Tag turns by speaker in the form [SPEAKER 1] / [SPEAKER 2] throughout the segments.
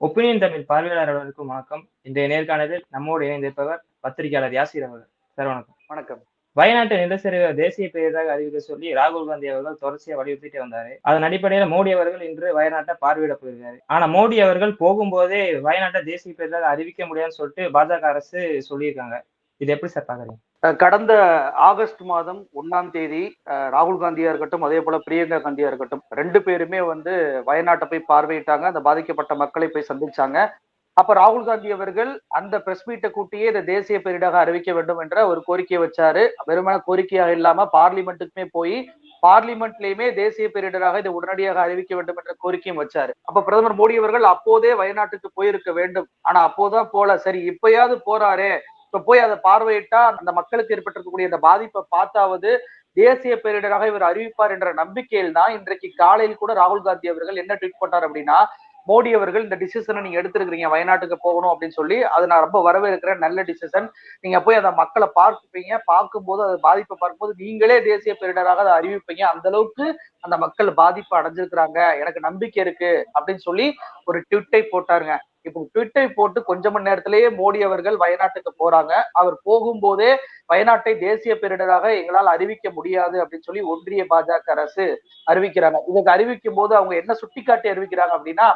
[SPEAKER 1] Opinion Tamil பார்வையாளர்களுக்கும் வணக்கம். இன்றைய நேர்காணலில் நம்மோடு இணைந்திருப்பவர் பத்திரிகையாளர் யாசிர் அவர்கள். சார் வணக்கம்.
[SPEAKER 2] வணக்கம்.
[SPEAKER 1] வயநாட்டு நிலச்சரிவை தேசிய பேரிடராக அறிவிக்க சொல்லி ராகுல் காந்தி அவர்கள் தொடர்ச்சியா வலியுறுத்திட்டு வந்தாரு. அதன் அடிப்படையில மோடி அவர்கள் இன்று வயநாட்டை பார்வையிட போயிருக்காரு. ஆனா மோடி அவர்கள் போகும்போதே வயநாட்டை தேசிய பேரிடராக அறிவிக்க முடியாதுன்னு சொல்லிட்டு பாஜக அரசு சொல்லியிருக்காங்க. இது எப்படி சார் பாக்குறீங்க?
[SPEAKER 2] கடந்த ஆகஸ்ட் மாதம் ஒன்னாம் தேதி அஹ் ராகுல் காந்தியா இருக்கட்டும் அதே போல பிரியங்கா காந்தியா இருக்கட்டும் ரெண்டு பேருமே வந்து வயநாட்டை போய் பார்வையிட்டாங்க. அந்த பாதிக்கப்பட்ட மக்களை போய் சந்திச்சாங்க. அப்ப ராகுல் காந்தி அவர்கள் அந்த பிரஸ் மீட்டை கூட்டியே இதை தேசிய பேரிடராக அறிவிக்க வேண்டும் என்ற ஒரு கோரிக்கையை வச்சாரு. வெறுமன கோரிக்கையாக இல்லாம பார்லிமெண்ட்டுக்குமே போய் பார்லிமெண்ட்லயுமே தேசிய பேரிடராக இதை உடனடியாக அறிவிக்க வேண்டும் என்ற கோரிக்கையும் வச்சாரு. அப்ப பிரதமர் மோடி அவர்கள் அப்போதே வயநாட்டுக்கு போயிருக்க வேண்டும். ஆனா அப்போதான் போல. சரி இப்பயாவது போறாரே. இப்ப போய் அதை பார்வையிட்டா அந்த மக்களுக்கு ஏற்பட்டிருக்கக்கூடிய அந்த பாதிப்பை பார்த்தாவது தேசிய பேரிடராக இவர் அறிவிப்பார் என்ற நம்பிக்கையில் தான் இன்றைக்கு காலையில் கூட ராகுல் காந்தி அவர்கள் என்ன ட்வீட் பண்ணார் அப்படின்னா மோடி அவர்கள் இந்த டிசிஷனை நீங்க எடுத்திருக்கிறீங்க வயநாட்டுக்கு போகணும் அப்படின்னு சொல்லி அதை நான் ரொம்ப வரவேற்கிறேன் நல்ல டிசிஷன் நீங்க போய் அதை மக்களை பார்ப்பீங்க பார்க்கும்போது அது பாதிப்பை பார்க்கும்போது நீங்களே தேசிய பேரிடராக அதை அறிவிப்பீங்க. அந்த அளவுக்கு அந்த மக்கள் பாதிப்பு அடைஞ்சிருக்கிறாங்க. எனக்கு நம்பிக்கை இருக்கு அப்படின்னு சொல்லி ஒரு ட்விட்டை போட்டாருங்க. இப்போ ட்விட்டை போட்டு கொஞ்ச மணி நேரத்திலேயே மோடி அவர்கள் வயநாட்டுக்கு போறாங்க. அவர் போகும்போதே வயநாட்டை தேசிய பேரிடராக எங்களால் அறிவிக்க முடியாது அப்படின்னு சொல்லி ஒன்றிய பாஜக அரசு அறிவிக்கிறாங்க. இதுக்கு அறிவிக்கும் போது அவங்க என்ன சுட்டிக்காட்டி அறிவிக்கிறாங்க அப்படின்னா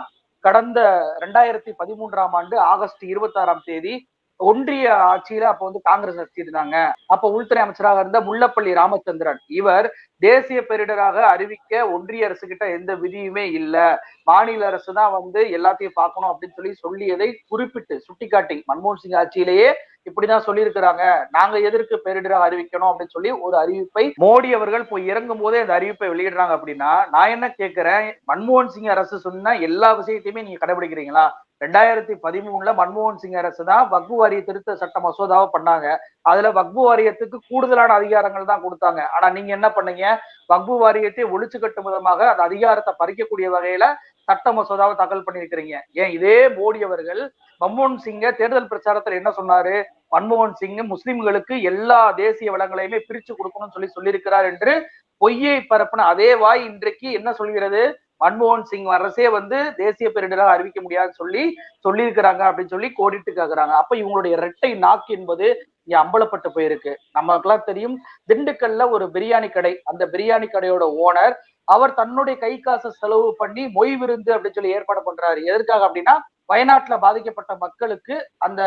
[SPEAKER 2] கடந்த ரெண்டாயிரத்தி பதிமூன்றாம் ஆண்டு ஆகஸ்ட் இருபத்தி ஆறாம் தேதி ஒன்றிய ஆட்சியில அப்ப வந்து காங்கிரஸ் ஆட்சி இருந்தாங்க அப்ப உள்துறை அமைச்சராக இருந்த முல்லப்பள்ளி ராமச்சந்திரன். இவர் தேசிய பேரிடராக அறிவிக்க ஒன்றிய அரசு கிட்ட எந்த விதியுமே இல்ல. மாநில அரசு தான் வந்து எல்லாத்தையும் பார்க்கணும் அப்படின்னு சொல்லி சொல்லியதை குறிப்பிட்டு சுட்டிக்காட்டி மன்மோகன் சிங் ஆட்சியிலேயே இப்படிதான் சொல்லியிருக்கிறாங்க. நாங்க எதற்கு பேரிடராக அறிவிக்கணும் அப்படின்னு சொல்லி ஒரு அறிவிப்பை மோடி அவர்கள் போய் இறங்கும் போதே அந்த அறிவிப்பை வெளியிடுறாங்க அப்படின்னா நான் என்ன கேட்கிறேன் மன்மோகன் சிங் அரசு சொன்ன எல்லா விஷயத்தையுமே நீங்க கடைபிடிக்கிறீங்களா? ரெண்டாயிரத்தி பதிமூணுல மன்மோகன் சிங் அரசு தான் வக்பு வாரிய திருத்த சட்ட மசோதாவை பண்ணாங்க. அதுல வக்பு வாரியத்துக்கு கூடுதலான அதிகாரங்கள் தான் கொடுத்தாங்க. ஆனா நீங்க என்ன பண்ணீங்க? வக்பு வாரியத்தை ஒழிச்சு கட்டும் விதமாக அந்த அதிகாரத்தை பறிக்கக்கூடிய வகையில சட்ட மசோதாவை தாக்கல் பண்ணியிருக்கிறீங்க. ஏன்? இதே மோடி அவர்கள் மன்மோகன் சிங்க தேர்தல் பிரச்சாரத்துல என்ன சொன்னாரு? மன்மோகன் சிங் முஸ்லிம்களுக்கு எல்லா தேசிய வளங்களையுமே பிரிச்சு கொடுக்கணும்னு சொல்லி சொல்லியிருக்கிறார் என்று பொய்யை பரப்பின அதே வாய் இன்றைக்கு என்ன சொல்கிறது? மன்மோகன் சிங் அரசே வந்து தேசிய பேரிடராக அறிவிக்க முடியாதுன்னு சொல்லி சொல்லியிருக்கிறாங்க அப்படின்னு சொல்லி கோடிட்டு கேக்குறாங்க. அப்ப இவங்களுடைய இரட்டை நாக்கு என்பது இங்க அம்பலப்பட்டு போயிருக்கு. நமக்கெல்லாம் தெரியும் திண்டுக்கல்ல ஒரு பிரியாணி கடை. அந்த பிரியாணி கடையோட ஓனர் அவர் தன்னுடைய கை காசை செலவு பண்ணி மொய் விருந்து அப்படின்னு சொல்லி ஏற்பாடு பண்றாரு. எதற்காக அப்படின்னா வயநாட்டுல பாதிக்கப்பட்ட மக்களுக்கு அந்த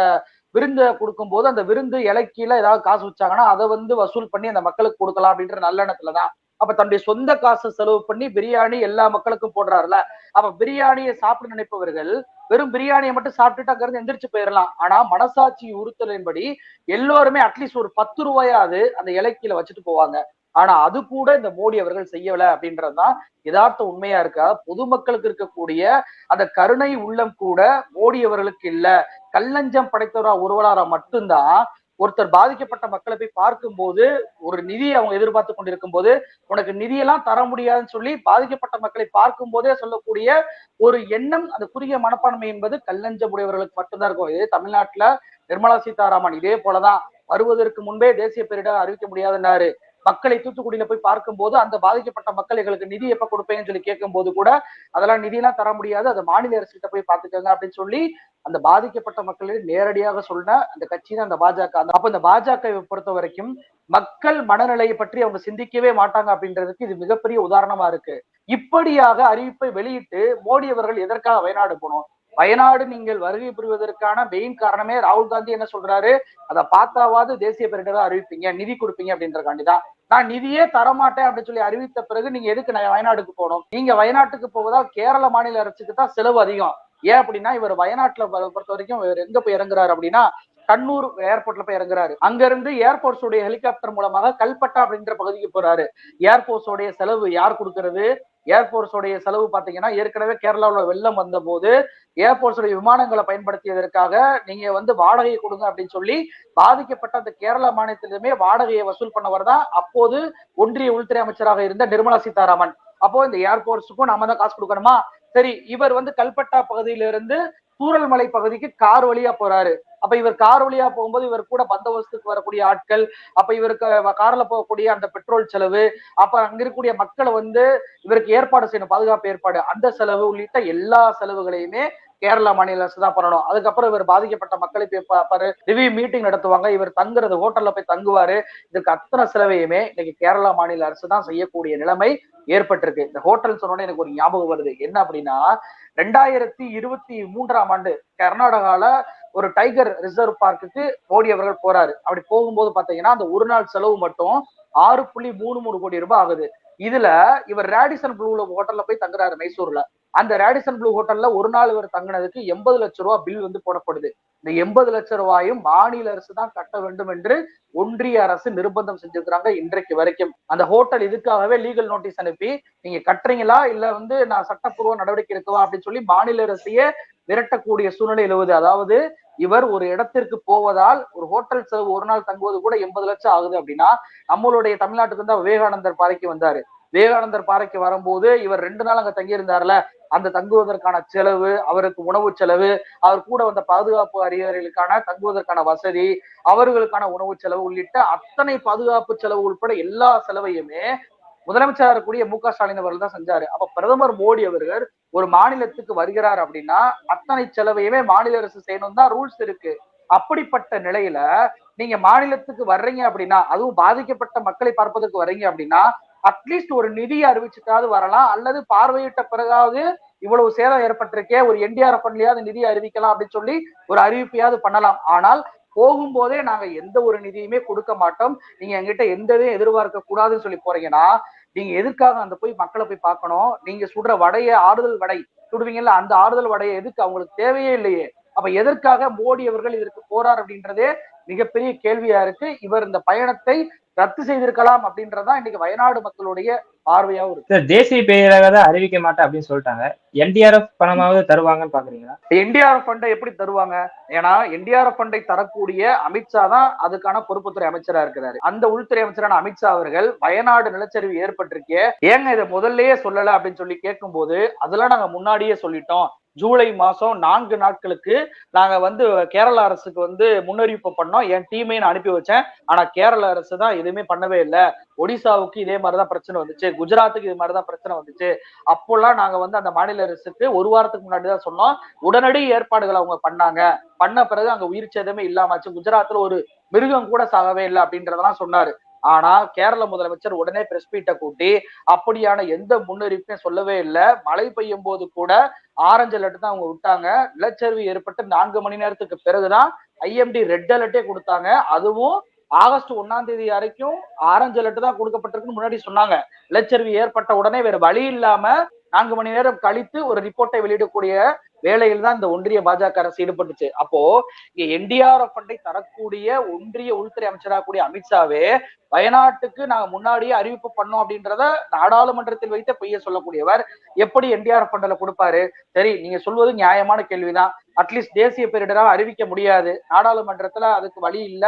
[SPEAKER 2] விருந்தை கொடுக்கும்போது அந்த விருந்து இலக்கியில ஏதாவது காசு வச்சாங்கன்னா அதை வந்து வசூல் பண்ணி அந்த மக்களுக்கு கொடுக்கலாம் அப்படின்ற நல்லெண்ணத்துலதான் அப்ப தன்னுடைய சொந்த காசு செலவு பண்ணி பிரியாணி எல்லா மக்களுக்கும் போடுறாருல. அப்ப பிரியாணியை சாப்பிட நினைப்பவர்கள் வெறும் பிரியாணியை மட்டும் சாப்பிட்டுட்டு அங்கிருந்து எந்திரிச்சு போயிடலாம் ஆனா மனசாட்சி உறுத்தலின்படி எல்லோருமே அட்லீஸ்ட் ஒரு பத்து ரூபாயாவது அந்த இலக்கியில வச்சுட்டு போவாங்க. ஆனா அது கூட இந்த மோடி அவர்கள் செய்யல அப்படின்றதுதான் யதார்த்த உண்மையா இருக்கா? பொதுமக்களுக்கு இருக்கக்கூடிய அந்த கருணை உள்ளம் கூட மோடி அவர்களுக்கு இல்ல. கல்லஞ்சம் படைத்தவரா ஒருவராக மட்டும்தான் ஒருத்தர் பாதிக்கப்பட்ட மக்களை போய் பார்க்கும்போது ஒரு நிதி அவங்க எதிர்பார்த்து கொண்டிருக்கும் போது உனக்கு நிதியெல்லாம் தர முடியாதுன்னு சொல்லி பாதிக்கப்பட்ட மக்களை பார்க்கும் போதே சொல்லக்கூடிய ஒரு எண்ணம் அந்த குறுகிய மனப்பான்மை என்பது கல்லஞ்சம் உடையவர்களுக்கு மட்டும்தான் இருக்கும். இதே தமிழ்நாட்டுல நிர்மலா சீதாராமன் இதே போலதான். வருவதற்கு முன்பே தேசிய பேரிடர் அறிவிக்க முடியாதுன்னாரு. மக்களை தூத்துக்குடியில போய் பார்க்கும்போது அந்த பாதிக்கப்பட்ட மக்கள் எங்களுக்கு நிதி எப்ப கொடுப்பேன்னு சொல்லி கேட்கும் போது கூட அதெல்லாம் நிதியெல்லாம் தர முடியாது. அதை மாநில அரசு கிட்ட போய் பார்த்துக்கோங்க அப்படின்னு சொல்லி அந்த பாதிக்கப்பட்ட மக்களை நேரடியாக சொன்ன அந்த கட்சி தான் அந்த பாஜக. அந்த அப்ப இந்த பாஜகவை பொறுத்த வரைக்கும் மக்கள் மனநிலையை பற்றி அவங்க சிந்திக்கவே மாட்டாங்க அப்படின்றதுக்கு இது மிகப்பெரிய உதாரணமா இருக்கு. இப்படியாக அறிவிப்பை வெளியிட்டு மோடி அவர்கள் எதற்காக வயநாடு போனோம்? வயநாடு நீங்கள் வருகை புரிவதற்கான மெயின் காரணமே ராகுல் காந்தி என்ன சொல்றாரு? அதை பார்த்தாவது தேசிய பேரிடரா அறிவிப்பீங்க நிதி கொடுப்பீங்க அப்படின்றக்காண்டிதான் நான் நிதியே தரமாட்டேன் அப்படின்னு சொல்லி அறிவித்த பிறகு நீங்க எதுக்கு நான் வயநாடுக்கு போகணும்? நீங்க வயநாட்டுக்கு போவதால் கேரள மாநில அரசுக்கு தான் செலவு அதிகம். ஏன் அப்படின்னா இவர் வயநாட்டுல பொறுத்த வரைக்கும் இவர் எங்க போய் இறங்குறாரு அப்படின்னா கண்ணூர் ஏர்போர்ட்ல போய் இறங்குறாரு. அங்க இருந்து ஏர்போர்ட்ஸ் உடைய ஹெலிகாப்டர் மூலமாக கல்பட்டா அப்படின்ற பகுதிக்கு போறாரு. ஏர்போர்ட்ஸ் உடைய செலவு யார் கொடுக்கறது? ஏர்போர்ட்ஸ் உடைய செலவு பாத்தீங்கன்னா ஏற்கனவே கேரளாவில் வெள்ளம் வந்த போது ஏர்போர்ட்ஸ் உடைய விமானங்களை பயன்படுத்தியதற்காக நீங்க வந்து வாடகையை கொடுங்க அப்படின்னு சொல்லி பாதிக்கப்பட்ட அந்த கேரள மாநிலத்திலுமே வாடகையை வசூல் பண்ணவர் தான் அப்போது ஒன்றிய உள்துறை அமைச்சராக இருந்த நிர்மலா சீதாராமன். அப்போ இந்த ஏர்போர்ட்ஸுக்கும் நம்ம தான் காசு கொடுக்கணுமா? சரி இவர் வந்து கல்பட்டா பகுதியிலிருந்து தூரல்மலை பகுதிக்கு கார் வழியா போறாரு. அப்ப இவர் கார் வழியா போகும்போது இவர் கூட பந்தோபஸ்துக்கு வரக்கூடிய ஆட்கள் அப்ப இவருக்கு கார்ல போகக்கூடிய அந்த பெட்ரோல் செலவு அப்ப அங்க இருக்கக்கூடிய மக்களை வந்து இவருக்கு ஏற்பாடு செய்யணும் பாதுகாப்பு ஏற்பாடு. அந்த செலவு உள்ளிட்ட எல்லா செலவுகளையுமே கேரளா மாநில அரசு தான் பண்ணணும். அதுக்கப்புறம் இவர் பாதிக்கப்பட்ட மக்களை போய் பார்ப்பாரு ரிவ்யூ மீட்டிங் நடத்துவாங்க. இவர் தங்குறது ஹோட்டல்ல போய் தங்குவாரு. இதுக்கு அத்தனை செலவையுமே இன்னைக்கு கேரளா மாநில அரசு தான் செய்யக்கூடிய நிலைமை ஏற்பட்டிருக்கு. இந்த ஹோட்டல் சொன்னோன்னே எனக்கு ஒரு ஞாபகம் வருது. என்ன அப்படின்னா ரெண்டாயிரத்தி இருபத்தி மூன்றாம் ஆண்டு கர்நாடகால ஒரு டைகர் ரிசர்வ் பார்க்குக்கு மோடி அவர்கள் போறாரு. அப்படி போகும்போது பாத்தீங்கன்னா அந்த ஒரு நாள் செலவு மட்டும் ஆறு புள்ளி மூணு மூணு கோடி ரூபாய் ஆகுது. இதுல இவர் ரேடிசன் ப்ளூல ஹோட்டல்ல போய் தங்குறாரு மைசூர்ல. அந்த ரேடிசன் ப்ளூ ஹோட்டல்ல ஒரு நாள் இவர் தங்கினதுக்கு எண்பது லட்சம் ரூபா பில் வந்து போடப்படுது. இந்த எண்பது லட்ச ரூபாயும் மாநில அரசு தான் கட்ட வேண்டும் என்று ஒன்றிய அரசு நிர்பந்தம் செஞ்சிருக்கிறாங்க இன்றைக்கு வரைக்கும். அந்த ஹோட்டல் இதுக்காகவே லீகல் நோட்டீஸ் அனுப்பி நீங்க கட்டுறீங்களா? இல்ல வந்து நான் சட்டப்பூர்வ நடவடிக்கை எடுக்கவா? அப்படின்னு சொல்லி மாநில அரசையே விரட்டக்கூடிய சூழ்நிலை எழுவது. அதாவது இவர் ஒரு இடத்திற்கு போவதால் ஒரு ஹோட்டல் செலவு ஒரு நாள் தங்குவது கூட எண்பது லட்சம் ஆகுது அப்படின்னா நம்மளுடைய தமிழ்நாட்டுக்கு தான் விவேகானந்தர் பாறைக்கு வந்தாரு. விவேகானந்தர் பாறைக்கு வரும்போது இவர் ரெண்டு நாள் அங்க தங்கியிருந்தார்ல அந்த தங்குவதற்கான செலவு அவருக்கு உணவு செலவு அவர் கூட வந்த பாதுகாப்பு அதிகாரிகளுக்கான தங்குவதற்கான வசதி அவர்களுக்கான உணவு செலவு உள்ளிட்ட அத்தனை பாதுகாப்பு செலவு உட்பட எல்லா செலவையுமே முதலமைச்சராக கூடிய மு க ஸ்டாலின் அவர்கள் தான் செஞ்சாரு. அப்ப பிரதமர் மோடி அவர்கள் ஒரு மாநிலத்துக்கு வருகிறார் அப்படின்னா அத்தனை செலவையுமே மாநில அரசு செய்யணும் தான் ரூல்ஸ் இருக்கு. அப்படிப்பட்ட நிலையில நீங்க மாநிலத்துக்கு வர்றீங்க அப்படின்னா அதுவும் பாதிக்கப்பட்ட மக்களை பார்ப்பதற்கு வர்றீங்க அப்படின்னா அட்லீஸ்ட் ஒரு நிதி அறிவிச்சுட்டாவது வரலாம். அல்லது பார்வையிட்ட பிறகாவது இவ்வளவு சேதம் ஏற்பட்டிருக்கே ஒரு என்டிஆர் ஃபண்ட்லயாவது நிதி அறிவிக்கலாம் அப்படின்னு சொல்லி ஒரு அறிவிப்பையாவது பண்ணலாம். ஆனால் போகும்போதே நாங்க எந்த ஒரு நிதியுமே கொடுக்க மாட்டோம். நீங்க எங்கிட்ட எந்த இதையும் எதிர்பார்க்க கூடாதுன்னு சொல்லி போறீங்கன்னா நீங்க எதுக்காக அந்த போய் மக்களை போய் பார்க்கணும்? நீங்க சுடுற வடைய ஆறுதல் வடை சுடுவீங்கல்ல அந்த ஆறுதல் வடையை எதுக்கு? அவங்களுக்கு தேவையே இல்லையே. அப்ப எதற்காக மோடி அவர்கள் இதற்கு போறார் அப்படின்றதே மிகப்பெரிய கேள்வியா இருக்கு. இவர் இந்த பயணத்தை ரத்து செய்திருக்கலாம் அப்படின்றதுதான் இன்னைக்கு வயநாடு மக்களுடைய பார்வையாவும் இருக்கு.
[SPEAKER 1] தேசிய பேரிடரை அறிவிக்க மாட்டேன் அப்படின்னு சொல்லிட்டாங்க. என்டிஆர்எஃப் பணமாவது தருவாங்கன்னு பாக்குறீங்களா?
[SPEAKER 2] என்டிஆர்எஃப் ஃபண்டை எப்படி தருவாங்க? ஏன்னா என்டிஆர்எஃப் ஃபண்டை தரக்கூடிய அமித்ஷா தான் அதுக்கான பொறுப்புத்துறை அமைச்சரா இருக்கிறாரு. அந்த உள்துறை அமைச்சரான அமித்ஷா அவர்கள் வயநாடு நிலச்சரிவு ஏற்பட்டிருக்கே ஏங்க இதை முதல்லயே சொல்லல? அப்படின்னு சொல்லி கேட்கும்போது அதெல்லாம் நாங்க முன்னாடியே சொல்லிட்டோம். ஜூலை மாதம் நான்கு நாட்களுக்கு நாங்கள் வந்து கேரள அரசுக்கு வந்து முன்னறிவிப்பு பண்ணோம். என் டீமையும் நான் அனுப்பி வச்சேன். ஆனால் கேரள அரசு தான் எதுவுமே பண்ணவே இல்லை. ஒடிசாவுக்கு இதே மாதிரி தான் பிரச்சனை வந்துச்சு. குஜராத்துக்கு இது மாதிரி தான் பிரச்சனை வந்துச்சு. அப்போல்லாம் நாங்கள் வந்து அந்த மாநில அரசுக்கு ஒரு வாரத்துக்கு முன்னாடி தான் சொன்னோம். உடனடி ஏற்பாடுகள் அவங்க பண்ணாங்க. பண்ண பிறகு அங்கே உயிர் சேதமே இல்லாமச்சு குஜராத்தில் ஒரு மிருகம் கூட சாகவே இல்லை அப்படின்றதெல்லாம் சொன்னாரு. ஆனா கேரள முதலமைச்சர் உடனே பிரஸ் மீட்டை கூட்டி அப்படியான எந்த முன்னறிவிப்பையும் சொல்லவே இல்லை. மழை பெய்யும் போது கூட ஆரஞ்சு அலர்ட் தான் அவங்க விட்டாங்க. நிலச்சரிவு ஏற்பட்டு நான்கு மணி நேரத்துக்கு பிறகுதான் ஐஎம்டி ரெட் அலர்ட்டே கொடுத்தாங்க. அதுவும் ஆகஸ்ட் ஒன்னாம் தேதி வரைக்கும் ஆரஞ்சு அலர்ட் தான் கொடுக்கப்பட்டிருக்குன்னு முன்னாடி சொன்னாங்க. நிலச்சரிவு ஏற்பட்ட உடனே வேற வழி இல்லாம நான்கு மணி நேரம் கழித்து ஒரு ரிப்போர்ட்டை வெளியிடக்கூடிய வேலையில் தான் இந்த ஒன்றிய பாஜக அரசு ஈடுபட்டுச்சு. அப்போ இங்க என்டிஆர்எஃப் ஃபண்டை தரக்கூடிய ஒன்றிய உள்துறை அமைச்சராக கூடிய அமித்ஷாவே வயநாட்டுக்கு நாங்க முன்னாடியே அறிவிப்பு பண்ணோம் அப்படின்றத நாடாளுமன்றத்தில் வைத்த பொய்ய சொல்லக்கூடியவர் எப்படி என்டிஆர் ஃபண்ட்ல கொடுப்பாரு? சரி நீங்க சொல்வது நியாயமான கேள்விதான். அட்லீஸ்ட் தேசிய பேரிடராக அறிவிக்க முடியாது. நாடாளுமன்றத்துல அதுக்கு வழி இல்ல.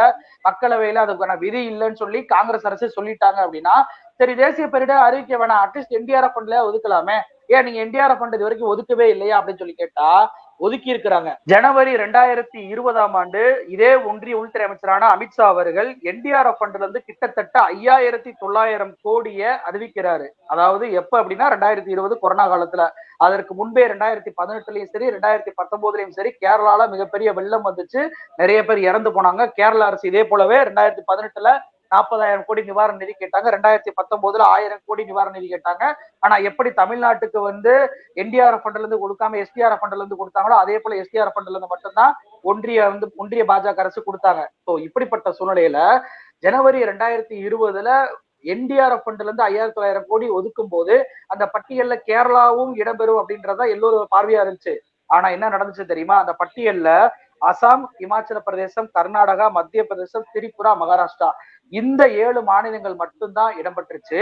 [SPEAKER 2] மக்களவையில அதுக்கான விதி இல்லைன்னு சொல்லி காங்கிரஸ் அரசு சொல்லிட்டாங்க அப்படின்னா சரி தேசிய பேரிடர் அறிவிக்க வேணாம். அட்லீஸ்ட் என்டிஆர் ஃபண்ட்ல ஒதுக்கலாமே. ஏன் நீங்க என்டிஆர் ஃபண்ட் இது வரைக்கும் ஒதுக்கவே இல்லையா அப்படின்னு சொல்லி கேட்டா ஒதுக்கி இருக்கிறாங்க. ஜனவரி ரெண்டாயிரத்தி இருபதாம் ஆண்டு இதே ஒன்றிய உள்துறை அமைச்சரான அமித்ஷா அவர்கள் என்டிஆர்எஃப் ஃபண்ட்ல இருந்து கிட்டத்தட்ட ஐயாயிரத்தி தொள்ளாயிரம் கோடியை அறிவிக்கிறாரு. அதாவது எப்ப அப்படின்னா ரெண்டாயிரத்தி இருபது கொரோனா காலத்துல. அதற்கு முன்பே ரெண்டாயிரத்தி பதினெட்டுலயும் சரி ரெண்டாயிரத்தி பத்தொன்பதுலயும் சரி கேரளால மிகப்பெரிய வெள்ளம் வந்துச்சு. நிறைய பேர் இறந்து போனாங்க. கேரள அரசு இதே போலவே ரெண்டாயிரத்தி பதினெட்டுல நாற்பதாயிரம் கோடி நிவாரண நிதி கேட்டாங்க. ரெண்டாயிரத்தி பத்தொன்பதுல ஆயிரம் கோடி நிவாரண நிதி கேட்டாங்க. ஆனா எப்படி தமிழ்நாட்டுக்கு வந்து என்டிஆர்எஃப் ஃபண்ட்ல இருந்து கொடுக்காம எஸ்டிஆர்எஃப் ஃபண்ட்ல இருந்து கொடுத்தாங்களோ அதே போல எஸ்டிஆர்எஃப் ஃபண்ட்ல இருந்து மட்டும்தான் ஒன்றிய வந்து ஒன்றிய பாஜக அரசு கொடுத்தாங்க. ஸோ இப்படிப்பட்ட சூழ்நிலையில ஜனவரி ரெண்டாயிரத்தி இருபதுல என்டிஆர்எஃப் ஃபண்ட்ல இருந்து ஐயாயிரத்தி தொள்ளாயிரம் கோடி ஒதுக்கும் போது அந்த பட்டியல்ல கேரளாவும் இடம்பெறும் அப்படின்றதா எல்லோரும் பார்வையா இருந்துச்சு. ஆனா என்ன நடந்துச்சு தெரியுமா? அந்த பட்டியல்ல அசாம் இமாச்சல பிரதேசம் கர்நாடகா மத்திய பிரதேசம் திரிபுரா மகாராஷ்டிரா. இந்த ஏழு மாநிலங்கள் மட்டும்தான் இடம்பெற்றுச்சு.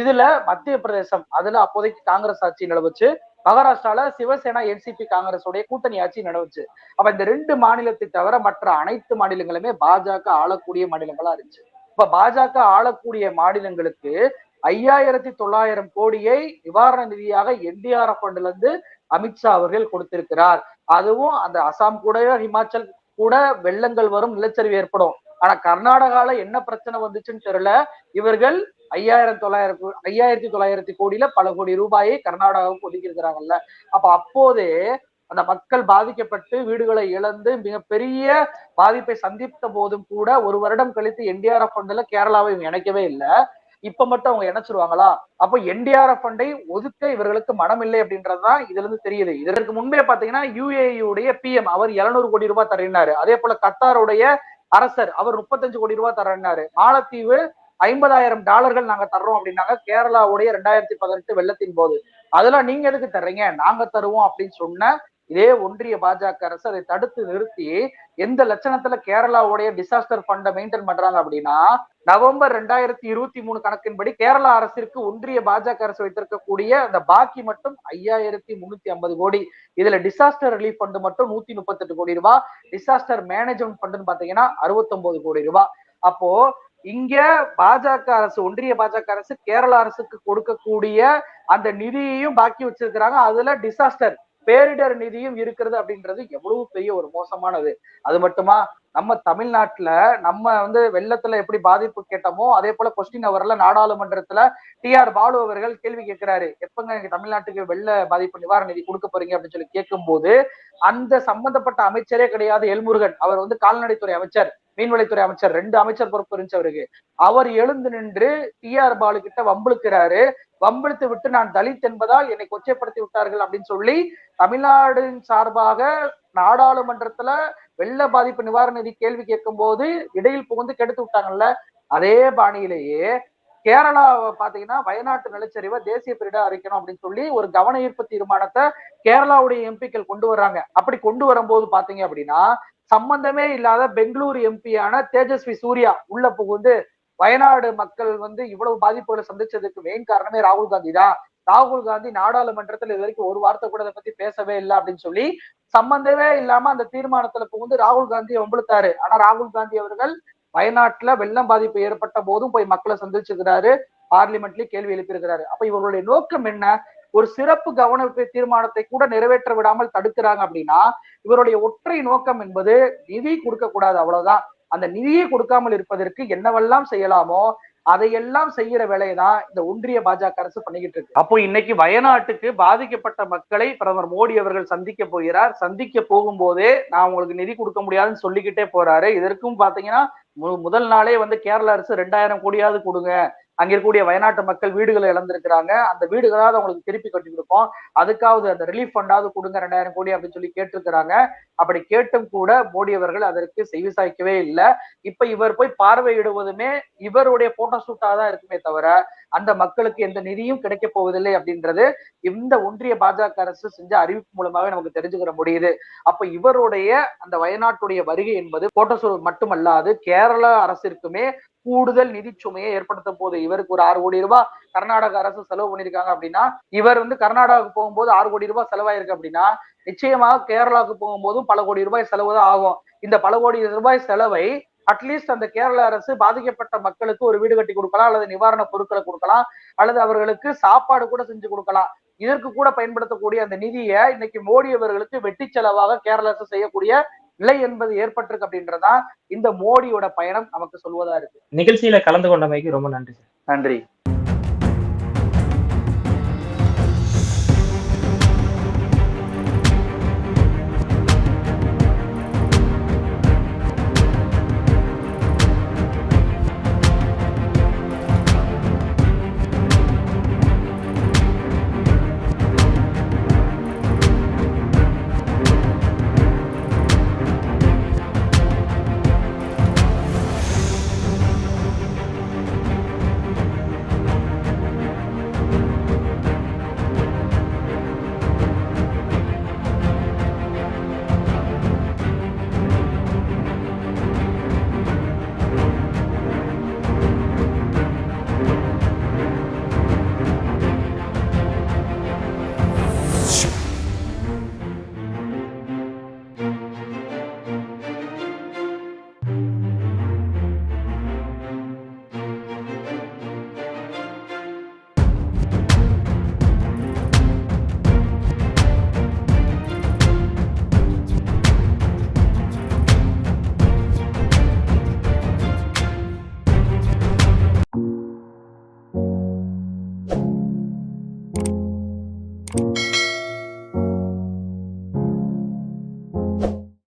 [SPEAKER 2] இதுல மத்திய பிரதேசம் அதுல அப்போதைக்கு காங்கிரஸ் ஆட்சி நிலவுச்சு. மகாராஷ்டிரால சிவசேனா என்சிபி காங்கிரஸ் உடைய கூட்டணி ஆட்சி நடவுச்சு அப்ப இந்த ரெண்டு மாநிலத்தை தவிர மற்ற அனைத்து மாநிலங்களுமே பாஜக ஆளக்கூடிய மாநிலங்களா இருந்துச்சு. இப்ப பாஜக ஆளக்கூடிய மாநிலங்களுக்கு ஐயாயிரத்தி தொள்ளாயிரம் கோடியை நிவாரண நிதியாக என்டிஆர்எஃப் ஃபண்ட்ல இருந்து அமித்ஷா அவர்கள் கொடுத்திருக்கிறார். அதுவும் அந்த அசாம் கூட ஹிமாச்சல் கூட வெள்ளங்கள் வரும் நிலச்சரிவு ஏற்படும். ஆனா கர்நாடகால என்ன பிரச்சனை வந்துச்சுன்னு தெரியல. இவர்கள் ஐயாயிரம் தொள்ளாயிரம் ஐயாயிரத்தி தொள்ளாயிரத்தி கோடியில பல கோடி ரூபாயை கர்நாடகாவுக்கு ஒதுக்கி இருக்கிறாங்கல்ல அப்ப அப்போதே அந்த மக்கள் பாதிக்கப்பட்டு வீடுகளை இழந்து மிகப்பெரிய பாதிப்பை சந்தித்த போதும் கூட ஒரு வருடம் கழித்து என்டிஆர்எஃப் ஃபண்ட்ல கேரளாவை இவங்க இணைக்கவே இல்லை. இப்ப மட்டும் அவங்க இணைச்சிருவாங்களா அப்ப என்டிஆர்எஃப் ஃபண்டை ஒதுக்க இவர்களுக்கு மனம் இல்லை அப்படின்றதுதான் இதுல இருந்து தெரியுது. இதற்கு முன்பே பாத்தீங்கன்னா UAE உடைய பிஎம் அவர் 700 கோடி ரூபாய் தரேன்னாரு. அதே போல கத்தாருடைய அரசர் அவர் முப்பத்தஞ்சு கோடி ரூபாய் தரேன்னாரு. மாலத்தீவு ஐம்பதாயிரம் டாலர்கள் நாங்க தர்றோம் அப்படின்னாங்க. கேரளாவுடைய ரெண்டாயிரத்தி பதினெட்டு வெள்ளத்தின் போது. அதெல்லாம் நீங்க எதுக்கு தர்றீங்க? நாங்க தருவோம் அப்படின்னு சொன்ன இதே ஒன்றிய பாஜக அரசு அதை தடுத்து நிறுத்தி எந்த லட்சணத்துல கேரளாவுடைய டிசாஸ்டர் ஃபண்டை மெயின்டைன் பண்றாங்க அப்படின்னா நவம்பர் ரெண்டாயிரத்தி இருபத்தி மூணு கணக்கின்படி கேரளா அரசிற்கு ஒன்றிய பாஜக அரசு வைத்திருக்கக்கூடிய அந்த பாக்கி மட்டும் ஐயாயிரத்தி முன்னூத்தி ஐம்பது கோடி. இதுல டிசாஸ்டர் ரிலீஃப் ஃபண்டு மட்டும் நூத்தி முப்பத்தி எட்டு கோடி ரூபாய் டிசாஸ்டர் மேனேஜ்மெண்ட் ஃபண்டுன்னு பாத்தீங்கன்னா அறுபத்தொன்பது கோடி ரூபாய் அப்போ இங்க பாஜக அரசு ஒன்றிய பாஜக அரசு கேரள அரசுக்கு கொடுக்கக்கூடிய அந்த நிதியையும் பாக்கி வச்சிருக்கிறாங்க. அதுல டிசாஸ்டர் பேரிடர் நிதியும் இருக்கிறது அப்படின்றது எவ்வளவு பெரிய ஒரு மோசமானது. அது மட்டுமா நம்ம தமிழ்நாட்டுல நம்ம வந்து வெள்ளத்துல எப்படி பாதிப்பு கேட்டோமோ அதே போல கொஸ்டின் அவர்ல நாடாளுமன்றத்துல டி ஆர் பாலு அவர்கள் கேள்வி கேட்கிறாரு. எப்பங்க எங்க தமிழ்நாட்டுக்கு வெள்ள பாதிப்பு நிவாரண நிதி கொடுக்க போறீங்க அப்படின்னு சொல்லி கேட்கும்போது அந்த சம்பந்தப்பட்ட அமைச்சரே கிடையாது எல்முருகன். அவர் வந்து கால்நடைத்துறை அமைச்சர் மீன்வளத்துறை அமைச்சர் ரெண்டு அமைச்சர் பொறுப்பு இருந்துச்சு அவருக்கு. அவர் எழுந்து நின்று டி ஆர் பாலு கிட்ட வம்பிழுக்கிறாரு. வம்பிழுத்து விட்டு நான் தலித் என்பதால் என்னை கொச்சைப்படுத்தி விட்டார்கள் அப்படின்னு சொல்லி தமிழ்நாடின் சார்பாக நாடாளுமன்றத்துல வெள்ள பாதிப்பு நிவாரண நிதி கேள்வி கேட்கும் போது இடையில் புகுந்து கெடுத்து விட்டாங்கல்ல? அதே பாணியிலேயே கேரளா பாத்தீங்கன்னா வயநாட்டு நிலச்சரிவை தேசிய பேரிடா அறிக்கணும் அப்படின்னு சொல்லி ஒரு கவன ஈர்ப்பு தீர்மானத்தை கேரளாவுடைய எம்பிக்கள் கொண்டு வர்றாங்க. அப்படி கொண்டு வரும்போது பாத்தீங்க அப்படின்னா சம்பந்தமே இல்லாத பெங்களூரு எம்பியான தேஜஸ்வி சூர்யா உள்ள புகுந்து வயநாடு மக்கள் வந்து இவ்வளவு பாதிப்புகளை சந்திச்சதுக்கு மெயின் காரணமே ராகுல் காந்தி தான் ராகுல் காந்தி நாடாளுமன்றத்துல இது வரைக்கும் ஒரு வார்த்தை கூட இதை பத்தி பேசவே இல்லை அப்படின்னு சொல்லி சம்பந்தமே இல்லாம அந்த தீர்மானத்துல புகுந்து ராகுல் காந்தி வம்பிழுத்தாரு. ஆனா ராகுல் காந்தி அவர்கள் வயநாட்டுல வெள்ளம் பாதிப்பு ஏற்பட்ட போதும் போய் மக்களை சந்திச்சிருக்கிறாரு. பார்லிமெண்ட்லயும் கேள்வி எழுப்பியிருக்கிறாரு. அப்ப இவர்களுடைய நோக்கம் என்ன? ஒரு சிறப்பு கவனிப்பு தீர்மானத்தை கூட நிறைவேற்ற விடாமல் தடுக்கிறாங்க அப்படின்னா இவருடைய ஒற்றை நோக்கம் என்பது நிதி கொடுக்க கூடாது அவ்வளவுதான். அந்த நிதியை கொடுக்காமல் இருப்பதற்கு என்னவெல்லாம் செய்யலாமோ அதையெல்லாம் செய்யற வேலையை தான் இந்த ஒன்றிய பாஜக அரசு பண்ணிக்கிட்டு இருக்கு. அப்போ இன்னைக்கு வயநாட்டுக்கு பாதிக்கப்பட்ட மக்களை பிரதமர் மோடி அவர்கள் சந்திக்க போகிறார். சந்திக்க போகும்போதே நான் உங்களுக்கு நிதி கொடுக்க முடியாதுன்னு சொல்லிக்கிட்டே போறாரு. இதற்கும் பாத்தீங்கன்னா மு- முதல் நாளே வந்து கேரள அரசு ரெண்டாயிரம் கோடியாவது கொடுங்க. அங்க இருக்கக்கூடிய வயநாட்டு மக்கள் வீடுகளை இழந்திருக்கிறாங்க. அந்த வீடுகளாவது அவங்களுக்கு திருப்பி கட்டி கொடுப்போம் அதுக்காவது அந்த ரிலீஃப் ஃபண்டாவது கொடுங்க ரெண்டாயிரம் கோடி அப்படின்னு சொல்லி கேட்டிருக்கிறாங்க. அப்படி கேட்டும் கூட மோடி அவர்கள் அதற்கு செவிசாய்க்கவே இல்லை. இப்ப இவர் போய் பார்வையிடுவதுமே இவருடைய போட்டோ ஷூட்டா தான் இருக்குமே தவிர அந்த மக்களுக்கு எந்த நிதியும் கிடைக்க போவதில்லை அப்படின்றது இந்த ஒன்றிய பாஜக அரசு செஞ்ச அறிவிப்பு மூலமாவே நமக்கு தெரிஞ்சுக்கிற முடியுது. அப்ப இவருடைய அந்த வயநாட்டுடைய வருகை என்பது கோட்டசூர் மட்டுமல்லாது கேரள அரசிற்குமே கூடுதல் நிதி சுமையை ஏற்படுத்த போகுது. இவருக்கு ஒரு ஆறு கோடி ரூபாய் கர்நாடக அரசு செலவு பண்ணிருக்காங்க அப்படின்னா இவர் வந்து கர்நாடகாவுக்கு போகும்போது ஆறு கோடி ரூபாய் செலவாயிருக்கு அப்படின்னா நிச்சயமாக கேரளாவுக்கு போகும்போதும் பல கோடி ரூபாய் செலவு தான் ஆகும். இந்த பல கோடி ரூபாய் செலவை அட்லீஸ்ட் அந்த கேரள அரசு பாதிக்கப்பட்ட மக்களுக்கு ஒரு வீடு கட்டி கொடுக்கலாம் அல்லது நிவாரண பொருட்களை கொடுக்கலாம் அல்லது அவர்களுக்கு சாப்பாடு கூட செஞ்சு கொடுக்கலாம். இதற்கு கூட பயன்படுத்தக்கூடிய அந்த நிதியை இன்னைக்கு மோடி அவர்களுக்கு வெட்டி செலவாக கேரள அரசு செய்யக்கூடிய நிலை என்பது ஏற்பட்டிருக்கு அப்படின்றதான் இந்த மோடியோட பயணம் நமக்கு சொல்வதா இருக்கு.
[SPEAKER 1] நிகழ்ச்சியில கலந்து கொண்டமைக்கு ரொம்ப நன்றி சார்.
[SPEAKER 2] நன்றி.